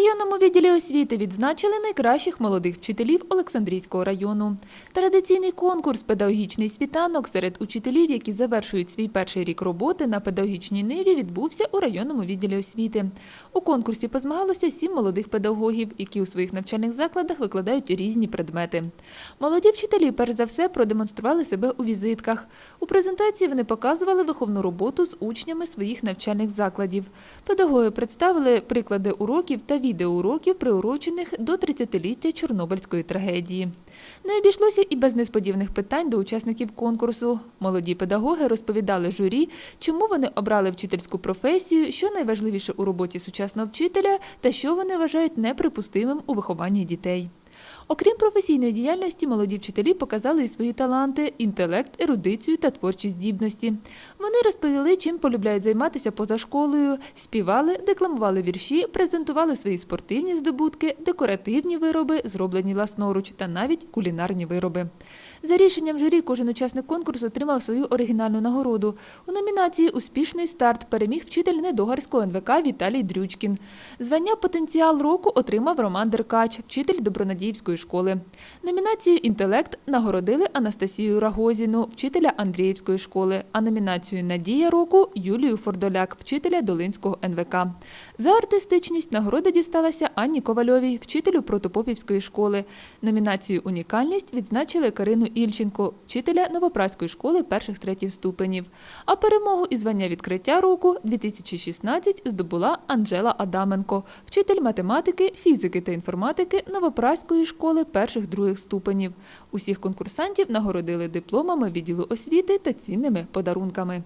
районному відділі освіти відзначили найкращих молодих вчителів Олександрійського району. Традиційний конкурс Педагогічний світанок серед учителів, які завершують свій перший рік роботи на педагогічній ниві, відбувся у районному відділі освіти. У конкурсі позмагалося сім молодих педагогів, які у своїх навчальних закладах викладають різні предмети. Молоді вчителі, перш за все, продемонстрували себе у візитках. У презентації вони показували виховну роботу з учнями своїх навчальних закладів. Педагоги представили приклади уроків та відеоуроків, приурочених до 30-ліття Чорнобильської трагедії. Не обійшлося і без несподіваних питань до учасників конкурсу. Молоді педагоги розповідали журі, чому вони обрали вчительську професію, що найважливіше у роботі сучасного вчителя та що вони вважають неприпустимим у вихованні дітей. Окрім професійної діяльності, молоді вчителі показали і свої таланти, інтелект, ерудицію та творчі здібності. Вони розповіли, чим полюбляють займатися поза школою, співали, декламували вірші, презентували свої спортивні здобутки, декоративні вироби, зроблені власноруч та навіть кулінарні вироби. За рішенням журі кожен учасник конкурсу отримав свою оригінальну нагороду. У номінації Успішний старт переміг вчитель недогарського НВК Віталій Дрючкін. Звання Потенціал року отримав Роман Деркач, вчитель Добронадіївської школи. Номінацію Інтелект нагородили Анастасію Рагозіну, вчителя Андріївської школи, а номінацію Надія року Юлію Фордоляк, вчителя Долинського НВК. За артистичність нагорода дісталася Анні Ковальовій, вчителю Протопопівської школи. Номінацію Унікальність відзначили Карину Ільченко, вчителя Новопраської школи перших третіх ступенів. А перемогу і звання відкриття року 2016 здобула Анжела Адаменко, вчитель математики, фізики та інформатики Новопраської школи перших других ступенів. Усіх конкурсантів нагородили дипломами відділу освіти та цінними подарунками.